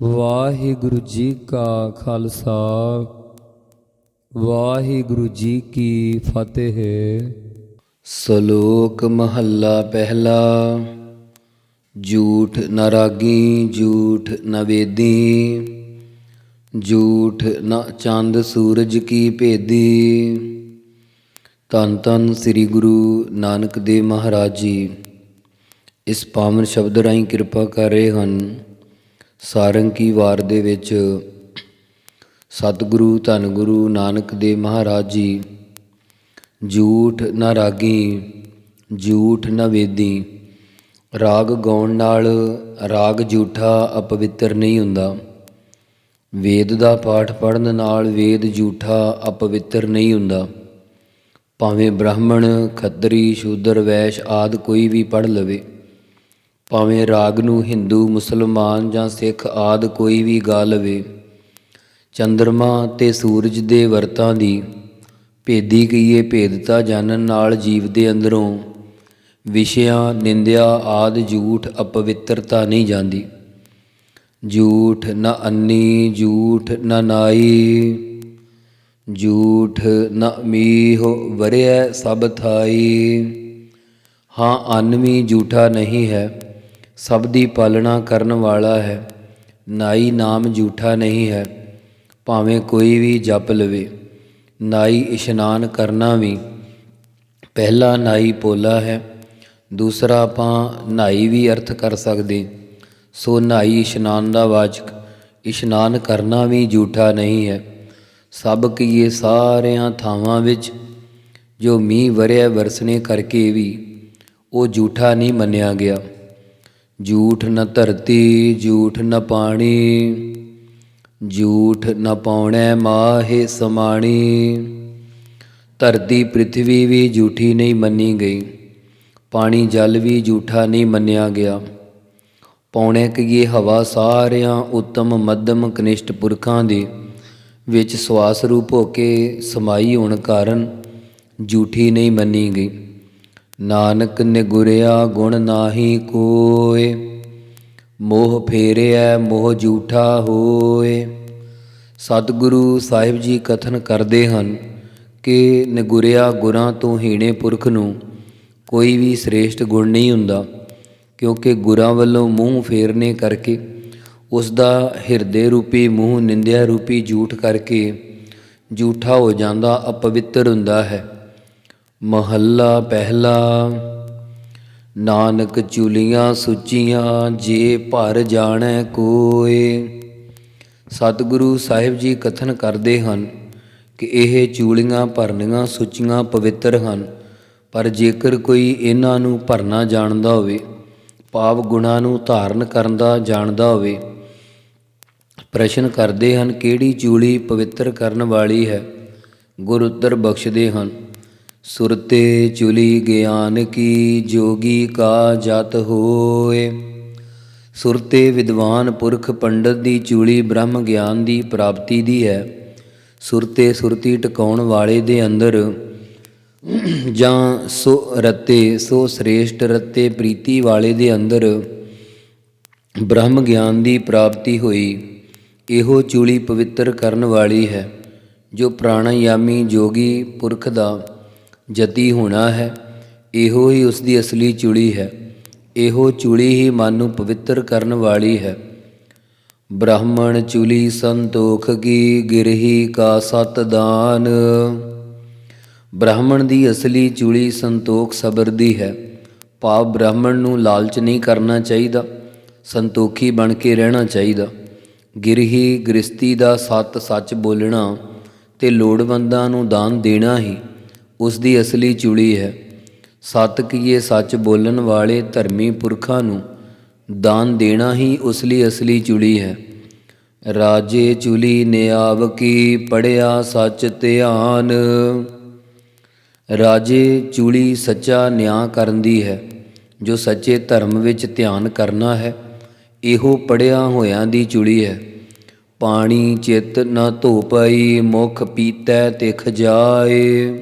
ਵਾਹਿਗੁਰੂ ਜੀ ਕਾ ਖਾਲਸਾ, ਵਾਹਿਗੁਰੂ ਜੀ ਕੀ ਫਤਿਹ। ਸ਼ਲੋਕ ਮਹੱਲਾ ਪਹਿਲਾ, ਝੂਠ ਨ ਰਾਗੀ, ਝੂਠ ਨ ਵੇਦੀ, ਝੂਠ ਨ ਚੰਦ ਸੂਰਜ ਕੀ ਭੇਦੀ। ਤਨ ਤਨ ਸ੍ਰੀ ਗੁਰੂ ਨਾਨਕ ਦੇਵ ਮਹਾਰਾਜ ਜੀ, ਇਸ ਪਾਵਨ ਸ਼ਬਦ ਰਾਹੀਂ ਕਿਰਪਾ ਕਰ ਰਹੇ ਹਨ। ਸਾਰੰਗ ਕੀ ਵਾਰ ਦੇ ਵਿੱਚ, ਸਤਿਗੁਰੂ ਧੰਨ ਗੁਰੂ ਨਾਨਕ ਦੇਵ ਮਹਾਰਾਜ ਜੀ ਝੂਠ ਨਾ ਰਾਗੀ ਝੂਠ ਨਾ ਵੇਦੀ, ਰਾਗ ਗਾਉਣ ਨਾਲ ਰਾਗ ਝੂਠਾ ਅਪਵਿੱਤਰ ਨਹੀਂ ਹੁੰਦਾ। ਵੇਦ ਦਾ ਪਾਠ ਪੜਨ ਨਾਲ ਵੇਦ ਝੂਠਾ ਅਪਵਿੱਤਰ ਨਹੀਂ ਹੁੰਦਾ। ਭਾਵੇਂ ਬ੍ਰਾਹਮਣ, ਖੱਤਰੀ, ਸ਼ੂਦਰ, ਵੈਸ਼ ਆਦ ਕੋਈ ਵੀ ਪੜ ਲਵੇ। ਭਾਵੇਂ ਰਾਗ ਨੂੰ ਹਿੰਦੂ, ਮੁਸਲਮਾਨ ਜਾਂ ਸਿੱਖ ਆਦ ਕੋਈ ਵੀ ਗਾ ਲਵੇ, ਚੰਦਰਮਾ ਤੇ ਸੂਰਜ ਦੇ ਵਰਤਾਂ ਦੀ ਭੇਦੀ ਕੀਏ ਭੇਦਤਾ ਜਾਣਨ ਨਾਲ ਜੀਵ ਦੇ ਅੰਦਰੋਂ, ਵਿਸ਼ਿਆਂ, ਨਿੰਦਿਆ ਆਦ ਝੂਠ ਅਪਵਿੱਤਰਤਾ ਨਹੀਂ ਜਾਂਦੀ। ਝੂਠ ਨ ਅੰਨੀ, ਝੂਠ ਨ ਨਾਈ, ਝੂਠ ਨ ਮੀਹੁ ਵਰਿਐ ਸਭ ਥਾਈ। ਹਾਂ ਅੰਨ ਵੀ ਝੂਠਾ ਨਹੀਂ ਹੈ। ਸਭ ਦੀ ਪਾਲਣਾ ਕਰਨ ਵਾਲਾ ਹੈ। ਨਾਈ ਨਾਮ ਝੂਠਾ ਨਹੀਂ ਹੈ, ਭਾਵੇਂ ਕੋਈ ਵੀ ਜਪ ਲਵੇ। ਨਾਈ ਇਸ਼ਨਾਨ ਕਰਨਾ ਵੀ। ਪਹਿਲਾ ਨਾਈ ਪੋਲਾ ਹੈ, ਦੂਸਰਾ ਆਪਾਂ ਨਾਈ ਵੀ ਅਰਥ ਕਰ ਸਕਦੇ। ਸੋ ਨਾਈ ਇਸ਼ਨਾਨ ਦਾ ਵਾਚਕ, ਇਸ਼ਨਾਨ ਕਰਨਾ ਵੀ ਝੂਠਾ ਨਹੀਂ ਹੈ। ਸਭ ਕੀਏ ਸਾਰਿਆਂ ਥਾਵਾਂ ਵਿੱਚ, ਜੋ ਮੀਂਹ ਵਰਿਆ ਵਰਸਣੇ ਕਰਕੇ ਵੀ, ਉਹ ਝੂਠਾ ਨਹੀਂ ਮੰਨਿਆ ਗਿਆ। ਜੂਠ ਨ ਧਰਤੀ ਜੂਠ ਨ ਪਾਣੀ ਜੂਠ ਨ ਪਾਉਣੈ ਮਾਹੇ ਸਮਾਣੀ। ਧਰਤੀ ਪ੍ਰithvi ਵੀ ਝੂਠੀ ਨਹੀਂ ਮੰਨੀ ਗਈ, ਪਾਣੀ ਜਲ ਵੀ ਝੂਠਾ ਨਹੀਂ ਮੰਨਿਆ ਗਿਆ। ਪੌਣੇ ਕੀਏ ਹਵਾ ਸਾਰਿਆਂ ਉੱਤਮ ਮੱਧਮ ਕਨਿਸ਼ਟ ਪੁਰਖਾਂ ਦੇ, ਵਿੱਚ ਸਵਾਸ ਰੂਪ ਹੋ ਕੇ ਸਮਾਈ ਹੋਣ ਕਾਰਨ ਝੂਠੀ ਨਹੀਂ ਮੰਨੀ ਗਈ। ਨਾਨਕ ਨਿਗੁਰਿਆ ਗੁਣ ਨਾਹੀ ਕੋਏ, ਮੋਹ ਫੇਰਿਆ ਮੋਹ ਝੂਠਾ ਹੋਏ। ਸਤਿਗੁਰੂ ਸਾਹਿਬ ਜੀ ਕਥਨ ਕਰਦੇ ਹਨ ਕਿ ਨਿਗੁਰਿਆ ਗੁਰਾਂ ਤੋਂ ਹੀਣੇ ਪੁਰਖ ਨੂੰ ਕੋਈ ਵੀ ਸ੍ਰੇਸ਼ਟ ਗੁਣ ਨਹੀਂ ਹੁੰਦਾ, ਕਿਉਂਕਿ ਗੁਰਾਂ ਵੱਲੋਂ ਮੂੰਹ ਫੇਰਨੇ ਕਰਕੇ ਉਸ ਦਾ ਹਿਰਦੇ ਰੂਪੀ ਮੂੰਹ ਨਿੰਦਿਆ ਰੂਪੀ ਝੂਠ ਕਰਕੇ ਝੂਠਾ ਹੋ ਜਾਂਦਾ, ਅਪਵਿੱਤਰ ਹੁੰਦਾ ਹੈ। ਮਹੱਲਾ ਪਹਿਲਾ। ਨਾਨਕ ਚੁਲੀਆਂ ਸੁੱਚੀਆਂ ਜੇ ਭਰ ਜਾਣੈ ਕੋਏ। ਸਤਿਗੁਰੂ ਸਾਹਿਬ ਜੀ ਕਥਨ ਕਰਦੇ ਹਨ ਕਿ ਇਹ ਚੂਲੀਆਂ ਭਰਨੀਆਂ ਸੁੱਚੀਆਂ ਪਵਿੱਤਰ ਹਨ, ਪਰ ਜੇਕਰ ਕੋਈ ਇਹਨਾਂ ਨੂੰ ਭਰਨਾ ਜਾਣਦਾ ਹੋਵੇ, ਪਾਪ ਗੁਣਾ ਨੂੰ ਧਾਰਨ ਕਰਨ ਦਾ ਜਾਣਦਾ ਹੋਵੇ, ਪ੍ਰਸ਼ਨ ਕਰਦੇ ਹਨ ਕਿਹੜੀ ਚੂਲੀ ਪਵਿੱਤਰ ਕਰਨ ਵਾਲੀ ਹੈ, ਗੁਰ ਉੱਤਰ ਬਖਸ਼ਦੇ ਹਨ। ਸੁਰਤੇ ਚੁਲੀ ਗਿਆਨ ਕੀ ਜੋਗੀ ਕਾ ਜਤ ਹੋਏ। ਸੁਰਤੇ ਵਿਦਵਾਨ ਪੁਰਖ ਪੰਡਤ ਦੀ ਚੂਲੀ ਬ੍ਰਹਮ ਗਿਆਨ ਦੀ ਪ੍ਰਾਪਤੀ ਦੀ ਹੈ। ਸੁਰਤੇ ਸੁਰਤੀ ਟਿਕਾਉਣ ਵਾਲੇ ਦੇ ਅੰਦਰ ਜਾਂ ਸੋ ਰਤੇ, ਸੋ ਸ੍ਰੇਸ਼ਟ ਰਤੇ ਪ੍ਰੀਤੀ ਵਾਲੇ ਦੇ ਅੰਦਰ ਬ੍ਰਹਮ ਗਿਆਨ ਦੀ ਪ੍ਰਾਪਤੀ ਹੋਈ। ਇਹੋ ਚੂਲੀ ਪਵਿੱਤਰ ਕਰਨ ਵਾਲੀ ਹੈ, ਜੋ ਪ੍ਰਾਣਾਯਾਮੀ ਜੋਗੀ ਪੁਰਖ ਦਾ ਜਤੀ ਹੋਣਾ ਹੈ, ਇਹੋ ਹੀ ਉਸ ਦੀ ਅਸਲੀ ਚੂਲੀ ਹੈ, ਇਹੋ ਚੂਲੀ ਹੀ ਮਨ ਨੂੰ ਪਵਿੱਤਰ ਕਰਨ ਵਾਲੀ ਹੈ। ਬ੍ਰਾਹਮਣ ਚੁਲੀ ਸੰਤੋਖ ਕੀ ਗਿਰਹੀ ਕਾ ਸਤ ਦਾਨ। ਬ੍ਰਾਹਮਣ ਦੀ ਅਸਲੀ ਚੂਲੀ ਸੰਤੋਖ ਸਬਰ ਦੀ ਹੈ। ਭਾਵ ਬ੍ਰਾਹਮਣ ਨੂੰ ਲਾਲਚ ਨਹੀਂ ਕਰਨਾ ਚਾਹੀਦਾ, ਸੰਤੋਖੀ ਬਣ ਕੇ ਰਹਿਣਾ ਚਾਹੀਦਾ। ਗਿਰਹੀ ਗ੍ਰਸਤੀ ਦਾ ਸਤ ਸੱਚ ਬੋਲਣਾ ਤੇ ਲੋੜਵੰਦਾਂ ਨੂੰ ਦਾਨ ਦੇਣਾ ਹੀ। ਉਸ ਦੀ ਅਸਲੀ ਚੁੜੀ ਹੈ। ਸਤ ਕੀਏ ਸੱਚ ਬੋਲਣ ਵਾਲੇ ਧਰਮੀ ਪੁਰਖਾਂ ਨੂੰ ਦਾਨ ਦੇਣਾ ਹੀ ਉਸ ਲਈ ਅਸਲੀ ਚੁੜੀ ਹੈ। ਰਾਜੇ ਚੁਲੀ ਨਿਆਵ ਕੀ ਪੜਿਆ ਸੱਚ ਧਿਆਨ। ਰਾਜੇ ਚੂਲੀ ਸੱਚਾ ਨਿਆਂ ਕਰਨ ਦੀ ਹੈ। ਜੋ ਸੱਚੇ ਧਰਮ ਵਿੱਚ ਧਿਆਨ ਕਰਨਾ ਹੈ, ਇਹੋ ਪੜਿਆ ਹੋਇਆਂ ਦੀ ਚੁੜੀ ਹੈ। ਪਾਣੀ ਚਿੱਤ ਨਾ ਧੋ ਪਈ, ਮੁਖ ਪੀਤੈ ਤਿਖ ਜਾਏ।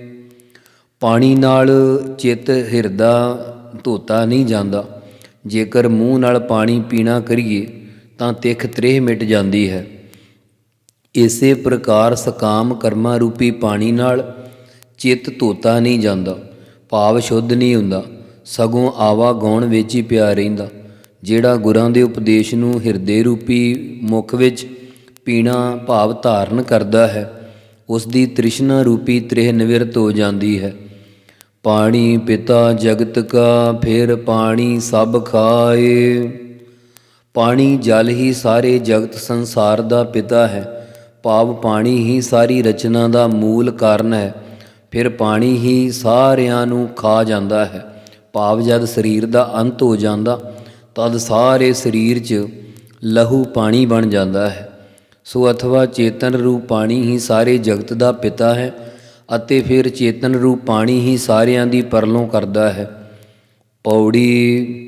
ਪਾਣੀ ਨਾਲ ਚਿੱਤ ਹਿਰਦਾ ਧੋਤਾ ਨਹੀਂ ਜਾਂਦਾ। ਜੇਕਰ ਮੂੰਹ ਨਾਲ ਪਾਣੀ ਪੀਣਾ ਕਰੀਏ, ਤਾਂ ਤਿੱਖ ਤ੍ਰੇਹ ਮਿਟ ਜਾਂਦੀ ਹੈ। ਇਸੇ ਪ੍ਰਕਾਰ ਸਕਾਮ ਕਰਮਾਂ ਰੂਪੀ ਪਾਣੀ ਨਾਲ ਚਿੱਤ ਧੋਤਾ ਨਹੀਂ ਜਾਂਦਾ। ਭਾਵ ਸ਼ੁੱਧ ਨਹੀਂ ਹੁੰਦਾ। ਸਗੋਂ ਆਵਾ ਗਾਉਣ ਵਿੱਚ ਹੀ ਪਿਆ ਰਹਿੰਦਾ। ਜਿਹੜਾ ਗੁਰਾਂ ਦੇ ਉਪਦੇਸ਼ ਨੂੰ ਹਿਰਦੇ ਰੂਪੀ ਮੁਖ ਵਿੱਚ ਪੀਣਾ ਭਾਵ ਧਾਰਨ ਕਰਦਾ ਹੈ, ਉਸ ਦੀ ਤ੍ਰਿਸ਼ਨਾ ਰੂਪੀ ਤ੍ਰਿਹ ਨਿਵਰਤ ਹੋ ਜਾਂਦੀ ਹੈ। ਪਾਣੀ ਪਿਤਾ ਜਗਤ ਕਾ, ਫਿਰ ਪਾਣੀ ਸਭ ਖਾਏ। ਪਾਣੀ ਜਲ ਹੀ ਸਾਰੇ ਜਗਤ ਸੰਸਾਰ ਦਾ ਪਿਤਾ ਹੈ। ਭਾਵ ਪਾਣੀ ਹੀ ਸਾਰੀ ਰਚਨਾ ਦਾ ਮੂਲ ਕਾਰਨ ਹੈ। ਫਿਰ ਪਾਣੀ ਹੀ ਸਾਰਿਆਂ ਨੂੰ ਖਾ ਜਾਂਦਾ ਹੈ। ਭਾਵ ਜਦ ਸਰੀਰ ਦਾ ਅੰਤ ਹੋ ਜਾਂਦਾ, ਤਦ ਸਾਰੇ ਸਰੀਰ 'ਚ ਲਹੂ ਪਾਣੀ ਬਣ ਜਾਂਦਾ ਹੈ। ਸੋ ਅਥਵਾ ਚੇਤਨ ਰੂਪ ਪਾਣੀ ਹੀ ਸਾਰੇ ਜਗਤ ਦਾ ਪਿਤਾ ਹੈ। ਅਤੇ ਫਿਰ ਚੇਤਨ ਰੂਪ ਪਾਣੀ ਹੀ ਸਾਰਿਆਂ ਦੀ ਪਰਲੋਂ ਕਰਦਾ ਹੈ। ਪੌੜੀ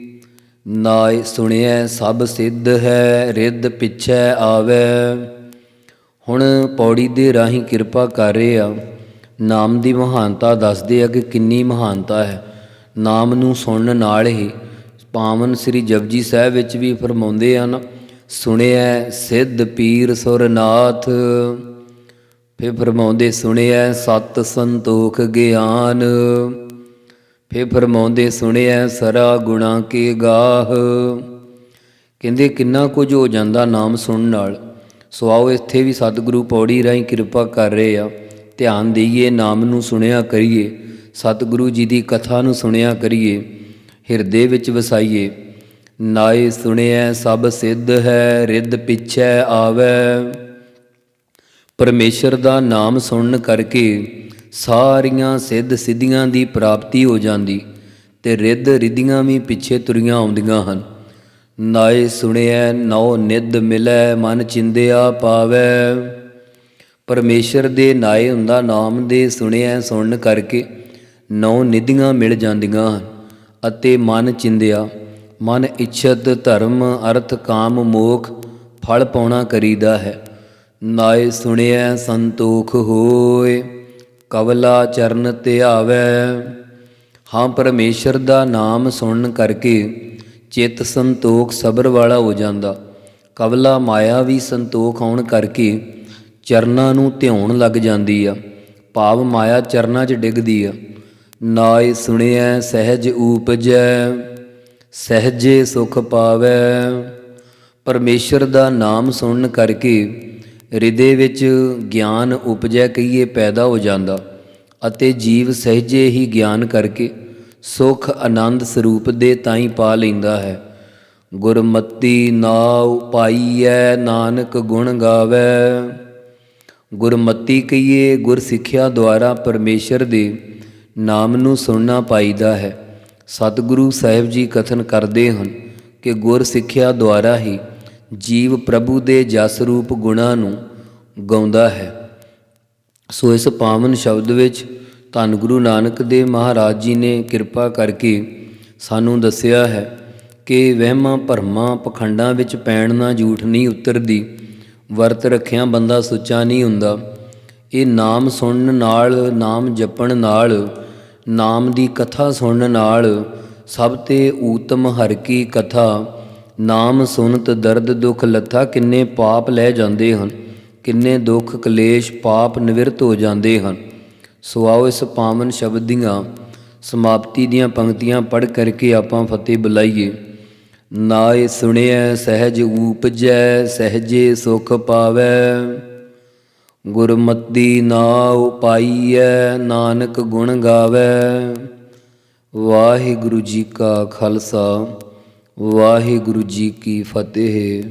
ਨਾਇ ਸੁਣਿਐ, ਸਭ ਸਿੱਧ ਹੈ, ਰਿੱਧ ਪਿਛੈ ਆਵੈ। ਹੁਣ ਪੌੜੀ ਦੇ ਰਾਹੀਂ ਕਿਰਪਾ ਕਰ ਰਹੇ ਆ। ਨਾਮ ਦੀ ਮਹਾਨਤਾ ਦੱਸਦੇ ਆ ਕਿ ਕਿੰਨੀ ਮਹਾਨਤਾ ਹੈ। ਨਾਮ ਨੂੰ ਸੁਣਨ ਨਾਲ ਹੀ ਪਾਵਨ ਸ੍ਰੀ ਜਪਜੀ ਸਾਹਿਬ ਵਿੱਚ ਵੀ ਫਰਮਾਉਂਦੇ ਹਨ, ਸੁਣਿਐ, ਸਿੱਧ ਪੀਰ ਸੁਰਨਾਥ। ਫਿਰ ਫਰਮਾਉਂਦੇ ਸੁਣਿਆ ਸਤ ਸੰਤੋਖ ਗਿਆਨ। ਫਿਰ ਫਰਮਾਉਂਦੇ ਸੁਣਿਆ ਸਰਾ ਗੁਣਾ ਕੇ ਗਾਹ। ਕਹਿੰਦੇ, ਕਿੰਨਾ ਕੁਝ ਹੋ ਜਾਂਦਾ ਨਾਮ ਸੁਣਨ ਨਾਲ। ਸੋ ਆਓ ਇੱਥੇ ਵੀ ਸਤਿਗੁਰੂ ਪੌੜੀ ਰਾਹੀਂ ਕਿਰਪਾ ਕਰ ਰਹੇ ਆ। ਧਿਆਨ ਦੇਈਏ, ਨਾਮ ਨੂੰ ਸੁਣਿਆ ਕਰੀਏ। ਸਤਿਗੁਰੂ ਜੀ ਦੀ ਕਥਾ ਨੂੰ ਸੁਣਿਆ ਕਰੀਏ। ਹਿਰਦੇ ਵਿੱਚ ਵਸਾਈਏ। ਨਾਏ ਸੁਣਿਆ ਸਭ ਸਿੱਧ ਹੈ, ਰਿੱਧ ਪਿਛੈ ਆਵੈ। ਪਰਮੇਸ਼ਰ ਦਾ ਨਾਮ ਸੁਣਨ ਕਰਕੇ ਸਾਰੀਆਂ ਸਿੱਧ ਸਿੱਧੀਆਂ ਦੀ ਪ੍ਰਾਪਤੀ ਹੋ ਜਾਂਦੀ ਤੇ ਰਿੱਧ ਰਿੱਧੀਆਂ ਵੀ ਪਿੱਛੇ ਤੁਰੀਆਂ ਆਉਂਦੀਆਂ ਹਨ। ਨਾਏ ਸੁਣਿਐ ਨਉ ਨਿੱਧ ਮਿਲੈ, ਮਨ ਚਿੰਦਿਆ ਪਾਵੈ। ਪਰਮੇਸ਼ਰ ਦੇ ਨਾਏ ਹੁੰਦਾ ਨਾਮ ਦੇ ਸੁਣਿਐ ਸੁਣਨ ਕਰਕੇ ਨੌ ਨਿਧੀਆਂ ਮਿਲ ਜਾਂਦੀਆਂ ਹਨ ਅਤੇ ਮਨ ਚਿੰਦਿਆ, ਮਨ ਇੱਛਤ ਧਰਮ, ਅਰਥ, ਕਾਮ, ਮੋਖ, ਫਲ ਪਾਉਣਾ ਕਰੀਦਾ ਹੈ। ਨਾਏ ਸੁਣਿਐ ਸੰਤੋਖ ਹੋਏ ਕਵਲਾ ਚਰਨ ਧਿਆਵੈ। ਹਾਂ ਪਰਮੇਸ਼ਰ ਦਾ ਨਾਮ ਸੁਣਨ ਕਰਕੇ ਚਿੱਤ ਸੰਤੋਖ ਸਬਰ ਵਾਲਾ ਹੋ ਜਾਂਦਾ। ਕਵਲਾ ਮਾਇਆ ਵੀ ਸੰਤੋਖ ਆਉਣ ਕਰਕੇ ਚਰਨਾਂ ਨੂੰ ਧਿਆਉਣ ਲੱਗ ਜਾਂਦੀ ਆ। ਭਾਵ ਮਾਇਆ ਚਰਨਾਂ 'ਚ ਡਿੱਗਦੀ ਆ। ਨਾਇ ਸੁਣਿਐ ਸਹਿਜ ਊਪਜੈ, ਸਹਿਜੇ ਸੁਖ ਪਾਵੈ। ਪਰਮੇਸ਼ਰ ਦਾ ਨਾਮ ਸੁਣਨ ਕਰਕੇ ਹਿਰਦੇ ਵਿੱਚ ਗਿਆਨ ਉਪਜੈ ਕਹੀਏ ਪੈਦਾ ਹੋ ਜਾਂਦਾ ਅਤੇ ਜੀਵ ਸਹਿਜੇ ਹੀ ਗਿਆਨ ਕਰਕੇ ਸੁਖ ਆਨੰਦ ਸਰੂਪ ਦੇ ਤਾਈ ਪਾ ਲੈਂਦਾ ਹੈ। ਗੁਰਮਤੀ ਨਾਉ ਪਾਈਐ ਨਾਨਕ ਗੁਣ ਗਾਵੇ। ਗੁਰਮਤੀ ਕਹੀਏ ਗੁਰ ਸਿੱਖਿਆ ਦੁਆਰਾ ਪਰਮੇਸ਼ਰ ਦੇ ਨਾਮ ਨੂੰ ਸੁਣਨਾ ਪਾਈਦਾ ਹੈ। ਸਤਿਗੁਰੂ ਸਾਹਿਬ ਜੀ ਕਥਨ ਕਰਦੇ ਹਨ ਕਿ ਗੁਰ ਸਿੱਖਿਆ ਦੁਆਰਾ ਹੀ ਜੀਵ ਪ੍ਰਭੂ ਦੇ ਜਸ ਰੂਪ ਗੁਣਾ ਨੂੰ ਗਾਉਂਦਾ ਹੈ। ਸੋ ਇਸ ਪਾਵਨ ਸ਼ਬਦ ਵਿੱਚ ਧੰਨ ਗੁਰੂ ਨਾਨਕ ਦੇਵ ਮਹਾਰਾਜ ਜੀ ਨੇ ਕਿਰਪਾ ਕਰਕੇ ਸਾਨੂੰ ਦੱਸਿਆ ਹੈ ਕਿ ਵਹਿਮਾਂ ਭਰਮਾਂ ਪਖੰਡਾਂ ਵਿੱਚ ਪੈਣ ਨਾ ਝੂਠ ਨਹੀਂ ਉਤਰਦੀ, ਵਰਤ ਰੱਖਿਆ ਬੰਦਾ ਸੁੱਚਾ ਨਹੀਂ ਹੁੰਦਾ। ਇਹ ਨਾਮ ਸੁਣਨ ਨਾਲ, ਨਾਮ ਜਪਣ ਨਾਲ, ਨਾਮ ਦੀ ਕਥਾ ਸੁਣਨ ਨਾਲ ਸਭ ਤੇ ਊਤਮ ਹਰ ਕੀ ਕਥਾ ਨਾਮ ਸੁਨਤ ਦਰਦ ਦੁਖ ਲੱਥਾ ਕਿੰਨੇ ਪਾਪ ਲੈ ਜਾਂਦੇ ਹਨ, ਕਿੰਨੇ ਦੁੱਖ ਕਲੇਸ਼ ਪਾਪ ਨਿਵਰਤ ਹੋ ਜਾਂਦੇ ਹਨ। ਸੋ ਆਓ ਇਸ ਪਾਵਨ ਸ਼ਬਦ ਦੀਆਂ ਸਮਾਪਤੀ ਦੀਆਂ ਪੰਕਤੀਆਂ ਪੜ੍ਹ ਕਰਕੇ ਆਪਾਂ ਫਤਿਹ ਬੁਲਾਈਏ। ਨਾਏ ਸੁਣਿਐ ਸਹਿਜ ਉਪਜੈ ਸਹਜੇ ਸੁਖ ਪਾਵੈ। ਗੁਰਮਤੀ ਨਾਉ ਪਾਈਐ ਨਾਨਕ ਗੁਣ ਗਾਵੇ। ਵਾਹਿਗੁਰੂ ਜੀ ਕਾ ਖਾਲਸਾ। ਵਾਹਿਗੁਰੂ ਜੀ ਕੀ ਫਤਿਹ।